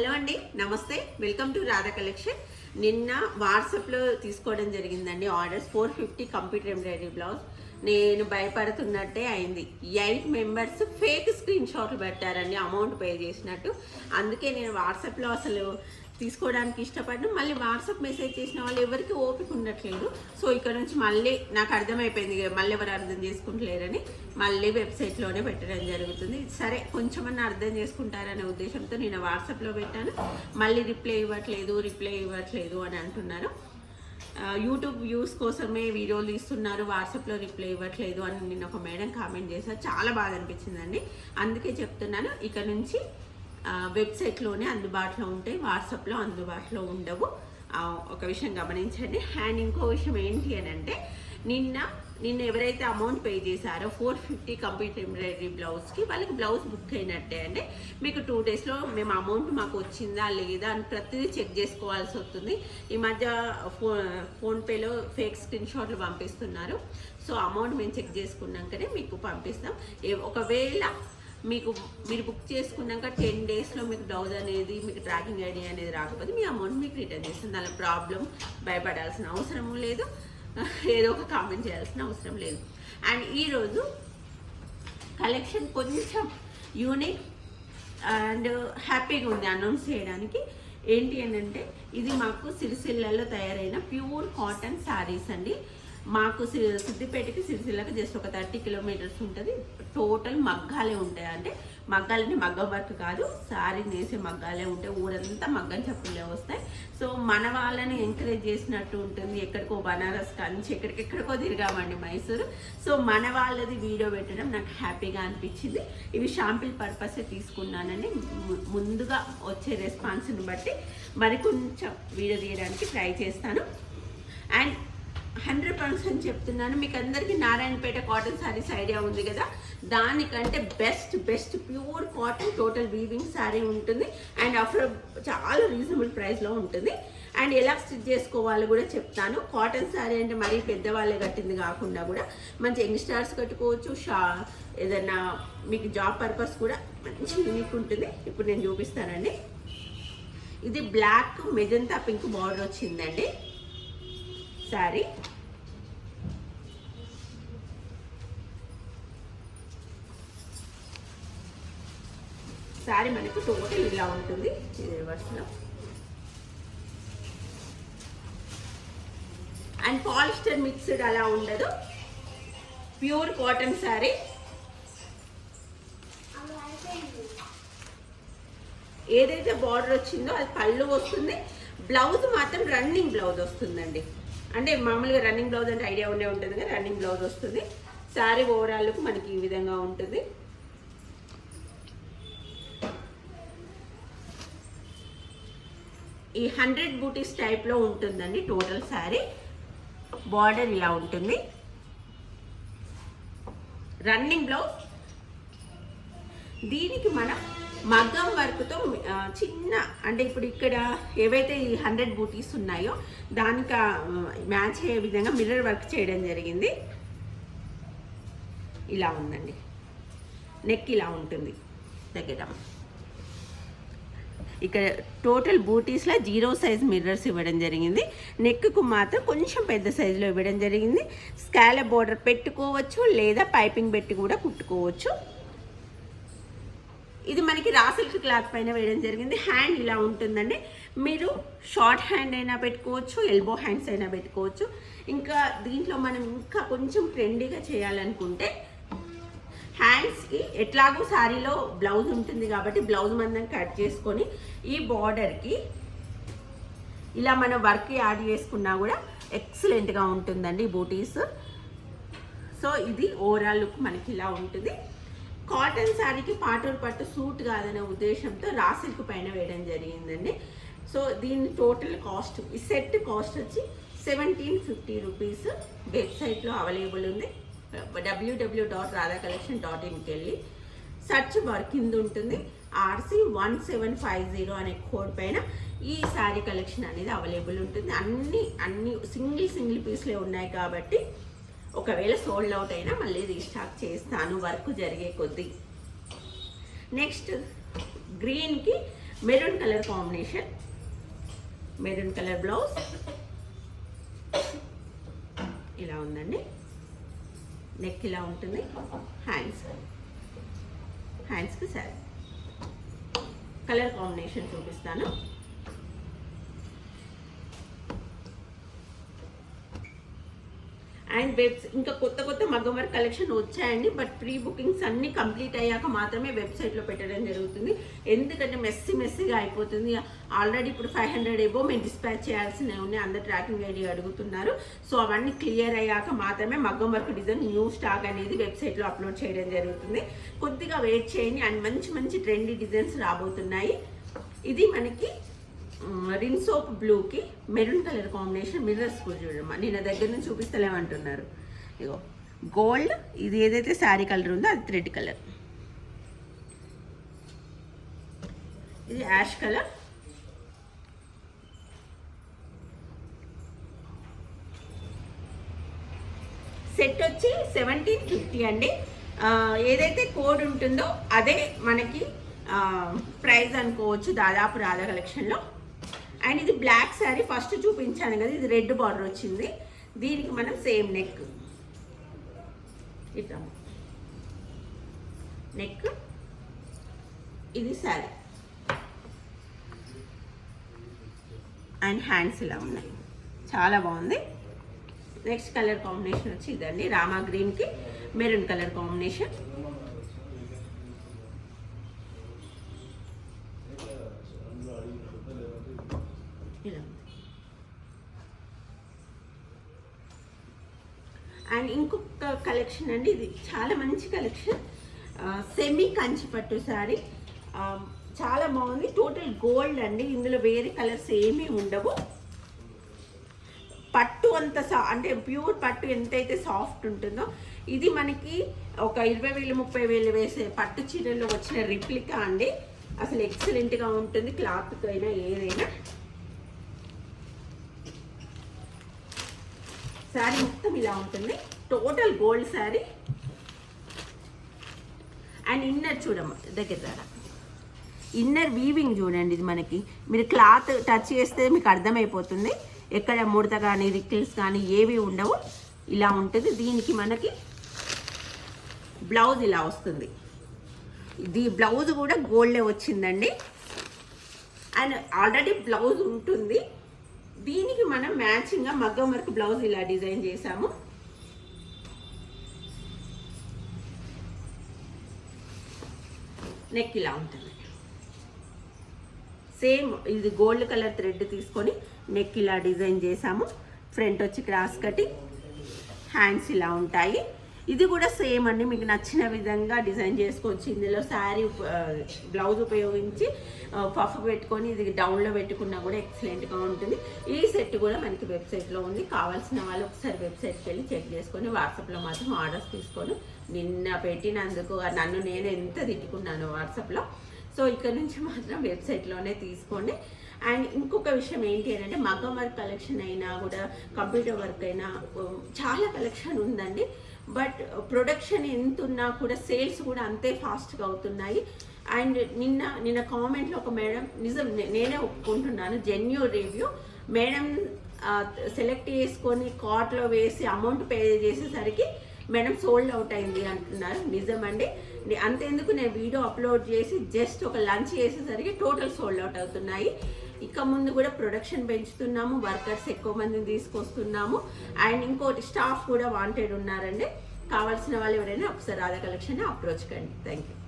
Hello అండి namaste. Welcome to Radha collection. నిన్న వాట్సాప్లో తీసుకోవడం జరిగిందండి orders. Four fifty computer embroidery blouse. నేను భయపడుతున్నట్టే అయింది. ఎయిట్ మెంబర్స్ ఫేక్ స్క్రీన్ షాట్లు పెట్టారండి అమౌంట్ పే చేసినట్టు. అందుకే నేను వాట్సాప్లో అసలు తీసుకోవడానికి ఇష్టపడడం మళ్ళీ వాట్సాప్ మెసేజ్ చేసిన వాళ్ళు ఎవరికి ఓపిక ఉండట్లేదు. సో ఇక్కడ నుంచి మళ్ళీ నాకు అర్థమైపోయింది మళ్ళీ ఎవరు అర్థం చేసుకుంటలేరని మళ్ళీ వెబ్సైట్లోనే పెట్టడం జరుగుతుంది. సరే కొంచెమన్నా అర్థం చేసుకుంటారనే ఉద్దేశంతో నేను వాట్సాప్లో పెట్టాను. మళ్ళీ రిప్లై ఇవ్వట్లేదు రిప్లై ఇవ్వట్లేదు అని అంటున్నారు. యూట్యూబ్ వ్యూస్ కోసమే వీడియోలు ఇస్తున్నారు వాట్సాప్లో రిప్లై ఇవ్వట్లేదు అని నిన్న ఒక మేడం కామెంట్ చేశారు. చాలా బాధ అనిపించిందండి. అందుకే చెప్తున్నాను ఇక నుంచి వెబ్సైట్లోనే అందుబాటులో ఉంటాయి. వాట్సాప్లో అందుబాటులో ఉండవు. ఒక విషయం గమనించండి. అండ్ ఇంకో విషయం ఏంటి అని అంటే నిన్న నిన్న ఎవరైతే అమౌంట్ పే చేశారో ఫోర్ ఫిఫ్టీ కంప్యూటర్ ఎంబ్రాయిడరీ బ్లౌజ్కి వాళ్ళకి బ్లౌజ్ బుక్ అయినట్టే అంటే మీకు టూ డేస్లో మేము అమౌంట్ మాకు వచ్చిందా లేదా అని ప్రతిదీ చెక్ చేసుకోవాల్సి వస్తుంది. ఈ మధ్య ఫో ఫోన్పేలో ఫేక్ స్క్రీన్ షాట్లు పంపిస్తున్నారు. సో అమౌంట్ మేము చెక్ చేసుకున్నాకనే మీకు పంపిస్తాం. ఒకవేళ మీకు మీరు బుక్ చేసుకున్నాక టెన్ డేస్లో మీకు బ్లౌజ్ అనేది మీకు ట్రాకింగ్ ఐడి అనేది రాకపోతే మీ అమౌంట్ మీకు రిటర్న్ చేస్తుంది. దాని ప్రాబ్లం భయపడాల్సిన అవసరం లేదు. ఏదో ఒక కామెంట్ చేయాల్సిన అవసరం లేదు. అండ్ ఈరోజు కలెక్షన్ కొంచెం యూనిక్ అండ్ హ్యాపీగా ఉంది అనౌన్స్ చేయడానికి. ఏంటి అని అంటే ఇది మాకు సిరిసిల్లలో తయారైన ప్యూర్ కాటన్ శారీస్ అండి. మాకు సి- సిద్దిపేటకి సిరిసిల్లకి జస్ట్ ఒక థర్టీ కిలోమీటర్స్ ఉంటుంది. టోటల్ మగ్గాలే ఉంటాయి అంటే మగ్గాలంటే మగ్గం వర్క్ కాదు. సారీ నేసే మగ్గాలే ఉంటాయి. ఊరంతా మగ్గం చెప్పులే వస్తాయి. సో మన వాళ్ళని ఎంకరేజ్ చేసినట్టు ఉంటుంది. ఎక్కడికో బనారస్ కానీ ఎక్కడికెక్కడికో తిరిగామండి మైసూరు. సో మన వాళ్ళది వీడియో పెట్టడం నాకు హ్యాపీగా అనిపించింది. ఇవి షాంపిల్ పర్పసే తీసుకున్నానని ముందుగా వచ్చే రెస్పాన్స్ని బట్టి మరి కొంచెం వీడియో తీయడానికి ట్రై చేస్తాను. అండ్ హండ్రెడ్ పర్సెంట్ చెప్తున్నాను. మీకు అందరికీ నారాయణపేట కాటన్ శారీస్ ఐడియా ఉంది కదా? దానికంటే best best pure cotton total weaving sari ఉంటుంది. అండ్ ఆఫర్ చాలా రీజనబుల్ ప్రైస్లో ఉంటుంది. అండ్ ఎలా స్టిచ్ చేసుకోవాలో కూడా చెప్తాను. కాటన్ శారీ అంటే మరీ పెద్దవాళ్ళే కట్టింది కాకుండా కూడా మంచి యంగ్స్టర్స్ కట్టుకోవచ్చు. షా ఏదైనా మీకు జాబ్ పర్పస్ కూడా మంచి యూనిక్ ఉంటుంది. ఇప్పుడు నేను చూపిస్తానండి. ఇది బ్లాక్ మెజంతా పింక్ బార్డర్ వచ్చిందండి. శారీ శారీ మనకు టోటల్ ఇలా ఉంటుంది. ఇది రివర్స్లో అండ్ పాలిస్టర్ మిక్స్డ్ అలా ఉండదు. ప్యూర్ కాటన్ శారీ ఏదైతే బార్డర్ వచ్చిందో అది పళ్ళు వస్తుంది. బ్లౌజ్ మాత్రం రన్నింగ్ బ్లౌజ్ వస్తుందండి. అంటే మామూలుగా రన్నింగ్ బ్లౌజ్ అంటే ఐడియా ఉండే ఉంటుంది కదా రన్నింగ్ బ్లౌజ్ వస్తుంది. శారీ ఓవరాల్కు మనకి ఈ విధంగా ఉంటుంది. ఈ హండ్రెడ్ బూటీస్ టైప్లో ఉంటుందండి టోటల్ శారీ బార్డర్ ఇలా ఉంటుంది. రన్నింగ్ బ్లౌజ్ దీనికి మనం మగ్గం వర్క్తో చిన్న అంటే ఇప్పుడు ఇక్కడ ఏవైతే ఈ హండ్రెడ్ బూటీస్ ఉన్నాయో దానికి మ్యాచ్ అయ్యే విధంగా మిర్రర్ వర్క్ చేయడం జరిగింది. ఇలా ఉందండి. నెక్ ఇలా ఉంటుంది. దగ్గర ఇక్కడ టోటల్ బూటీస్లో జీరో సైజ్ మిర్రర్స్ ఇవ్వడం జరిగింది. నెక్కు మాత్రం కొంచెం పెద్ద సైజులో ఇవ్వడం జరిగింది. స్కాల బోర్డర్ పెట్టుకోవచ్చు లేదా పైపింగ్ పెట్టి కూడా కుట్టుకోవచ్చు. ఇది మనకి రాసిల్క్ క్లాత్ పైన వేయడం జరిగింది. హ్యాండ్ ఇలా ఉంటుందండి. మీరు షార్ట్ హ్యాండ్ అయినా పెట్టుకోవచ్చు ఎల్బో హ్యాండ్స్ అయినా పెట్టుకోవచ్చు. ఇంకా దీంట్లో మనం ఇంకా కొంచెం ట్రెండీగా చేయాలనుకుంటే హ్యాండ్స్కి ఎట్లాగో శారీలో బ్లౌజ్ ఉంటుంది కాబట్టి బ్లౌజ్ మందం కట్ చేసుకొని ఈ బార్డర్కి ఇలా మనం వర్క్ యాడ్ చేసుకున్నా కూడా ఎక్సలెంట్గా ఉంటుందండి బూటీస్ సో ఇది ఓవరాల్ లుక్ మనకి ఇలా ఉంటుంది. కాటన్ శారీకి పాటలు పట్టు సూట్ కాదనే ఉద్దేశంతో రాసిల్క్ పైన వేయడం జరిగిందండి. సో దీని టోటల్ కాస్ట్ ఈ సెట్ కాస్ట్ వచ్చి సెవెంటీన్ ఫిఫ్టీ రూపీస్. వెబ్సైట్లో అవైలబుల్ ఉంది. W W dot Radha collection dot ఇన్కి వెళ్ళి సర్చ్ బార్ కింద ఉంటుంది. RC one seven five zero అనే కోడ్ పైన ఈ శారీ కలెక్షన్ అనేది అవైలబుల్ ఉంటుంది. అన్ని అన్ని సింగిల్ సింగిల్ పీస్లే ఉన్నాయి కాబట్టి ఒకవేళ సోల్డ్ అవుట్ అయినా మళ్ళీ రీస్టాక్ చేస్తాను వర్క్ జరిగే కొద్దీ. నెక్స్ట్ గ్రీన్కి maroon colour combination maroon colour blouse ఇలా ఉందండి. నెక్ ఇలా ఉంటుంది. హ్యాండ్స్ హ్యాండ్స్కి సారీ కలర్ కాంబినేషన్ చూపిస్తాను. అండ్ వెబ్స్ ఇంకా కొత్త కొత్త మగ్గం వర్క్ కలెక్షన్ వచ్చాయండి. బట్ ప్రీ బుకింగ్స్ అన్నీ కంప్లీట్ అయ్యాక మాత్రమే వెబ్సైట్లో పెట్టడం జరుగుతుంది. ఎందుకంటే మెస్సీ మెస్సీగా అయిపోతుంది. ఆల్రెడీ ఇప్పుడు ఫైవ్ హండ్రెడ్ ఏబో మేము డిస్పాచ్ చేయాల్సినవి ఉన్నాయి. అందరు ట్రాకింగ్ ఐడి అడుగుతున్నారు. సో అవన్నీ క్లియర్ అయ్యాక మాత్రమే మగ్గం వర్క్ డిజైన్ న్యూ స్టాక్ అనేది వెబ్సైట్లో అప్లోడ్ చేయడం జరుగుతుంది. కొద్దిగా వెయిట్ చేయండి. అండ్ మంచి మంచి ట్రెండీ డిజైన్స్ రాబోతున్నాయి. ఇది మనకి రిన్ సోప్ బ్లూకి మెరూన్ కలర్ కాంబినేషన్ మిర్రర్స్ కూడా చూడమ్మా. నేను నా దగ్గర నుంచి చూపిస్తలేమంటున్నారు. ఇగో గోల్డ్ ఇది ఏదైతే శారీ కలర్ ఉందో అది థ్రెడ్ కలర్. ఇది యాష్ కలర్. సెట్ వచ్చి సెవెంటీన్ ఫిఫ్టీ అండి. ఏదైతే కోడ్ ఉంటుందో అదే మనకి ప్రైస్ అనుకోవచ్చు దాదాపు రాధా కలెక్షన్లో అండ్ ఇది బ్లాక్ శారీ ఫస్ట్ చూపించాను కదా ఇది రెడ్ బార్డర్ వచ్చింది. దీనికి మనం సేమ్ నెక్. ఇట్లా. నెక్. ఇది శారీ అండ్ హ్యాండ్స్ ఇలా ఉన్నాయి. చాలా బాగుంది. నెక్స్ట్ కలర్ కాంబినేషన్ వచ్చి ఇదండి. రామా గ్రీన్కి మెరూన్ కలర్ కాంబినేషన్ ఇలా ఉంది. అండ్ ఇంకొక కలెక్షన్ అండి. ఇది చాలా మంచి కలెక్షన్ సెమీ కంచి పట్టు శారీ చాలా బాగుంది. టోటల్ గోల్డ్ అండి. ఇందులో వేరే కలర్స్ ఏమీ ఉండవు. పట్టు అంత సా అంటే ప్యూర్ పట్టు ఎంతైతే సాఫ్ట్ ఉంటుందో ఇది మనకి ఒక ఇరవై వేలు ముప్పై వేలు వేసే పట్టు చీరల్లో వచ్చిన రిప్లికా అండి. అసలు ఎక్సలెంట్గా ఉంటుంది. క్లాత్కి అయినా ఏదైనా. శారీ మొత్తం ఇలా ఉంటుంది. Total gold sari. And inner చూడమ్మ దగ్గర దగ్గర. ఇన్నర్ వీవింగ్ చూడండి ఇది మనకి. మీరు క్లాత్ టచ్ చేస్తే మీకు అర్థమైపోతుంది. ఎక్కడ ముడత కానీ రికిల్స్ కానీ ఏవి ఉండవు. ఇలా ఉంటుంది. దీనికి మనకి బ్లౌజ్ ఇలా వస్తుంది. ఇది బ్లౌజ్ కూడా గోల్డే వచ్చిందండి. అండ్ ఆల్రెడీ బ్లౌజ్ ఉంటుంది. దీనికి మనం మ్యాచింగ్గా మగ్గం వర్క్ బ్లౌజ్ ఇలా డిజైన్ చేసాము నెక్ ఇలా ఉంటుంది. సేమ్ ఇది గోల్డ్ కలర్ థ్రెడ్ తీసుకొని నెక్ ఇలా డిజైన్ చేసాము. ఫ్రంట్ వచ్చి క్రాస్ కట్టి హ్యాండ్స్ ఇలా ఉంటాయి. ఇది కూడా సేమ్ అండి. మీకు నచ్చిన విధంగా డిజైన్ చేసుకోవచ్చు. ఇందులో శారీ బ్లౌజ్ ఉపయోగించి పఫ్ పెట్టుకొని ఇది డౌన్లో పెట్టుకున్నా కూడా ఎక్సలెంట్గా ఉంటుంది. ఈ సెట్ కూడా మనకి వెబ్సైట్లో ఉంది. కావాల్సిన వాళ్ళు ఒకసారి వెబ్సైట్కి వెళ్ళి చెక్ చేసుకొని వాట్సాప్లో మాత్రం ఆర్డర్స్ తీసుకొని నిన్న పెట్టినందుకు నన్ను నేను ఎంత తిట్టుకున్నాను వాట్సాప్లో. సో ఇక్కడ నుంచి మాత్రం వెబ్సైట్లోనే తీసుకోండి. అండ్ ఇంకొక విషయం ఏంటి అంటే మగ్గం వర్క్ కలెక్షన్ అయినా కూడా కంప్యూటర్ వర్క్ అయినా చాలా కలెక్షన్ ఉందండి. బట్ ప్రొడక్షన్ ఎంత ఉన్నా కూడా సేల్స్ కూడా అంతే ఫాస్ట్గా అవుతున్నాయి. అండ్ నిన్న నిన్న కామెంట్లో ఒక మేడం నిజం నే- నేనే ఒప్పుకుంటున్నాను జెన్యూ రివ్యూ. మేడం సెలెక్ట్ చేసుకొని కార్ట్లో వేసి అమౌంట్ పే చేసేసరికి మేడం సోల్డ్ అవుట్ అయింది అంటున్నారు. నిజమండి. నే- అంతేందుకు నేను వీడియో అప్లోడ్ చేసి జస్ట్ ఒక లంచ్ చేసేసరికి టోటల్ సోల్డ్ అవుట్ అవుతున్నాయి. ఇక ముందు కూడా ప్రొడక్షన్ పెంచుతున్నాము వర్కర్స్ ఎక్కువ మందిని తీసుకొస్తున్నాము. అండ్ ఇంకోటి స్టాఫ్ కూడా వాంటెడ్ ఉన్నారండి. కావాల్సిన వాళ్ళు ఎవరైనా ఒకసారి రాధా కలెక్షన్ అప్రోచ్ కండి. Thank you